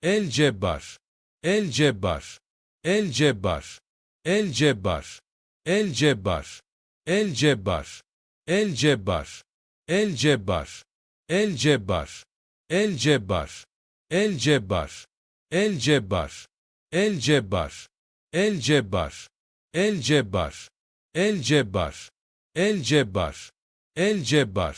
El Cebbar, El Cebbar, El Cebbar, El Cebbar, El Cebbar, El Cebbar, El Cebbar, El Cebbar, El Cebbar, El Cebbar, El Cebbar, El Cebbar, El Cebbar, El Cebbar, El Cebbar, El Cebbar, El Cebbar, El Cebbar,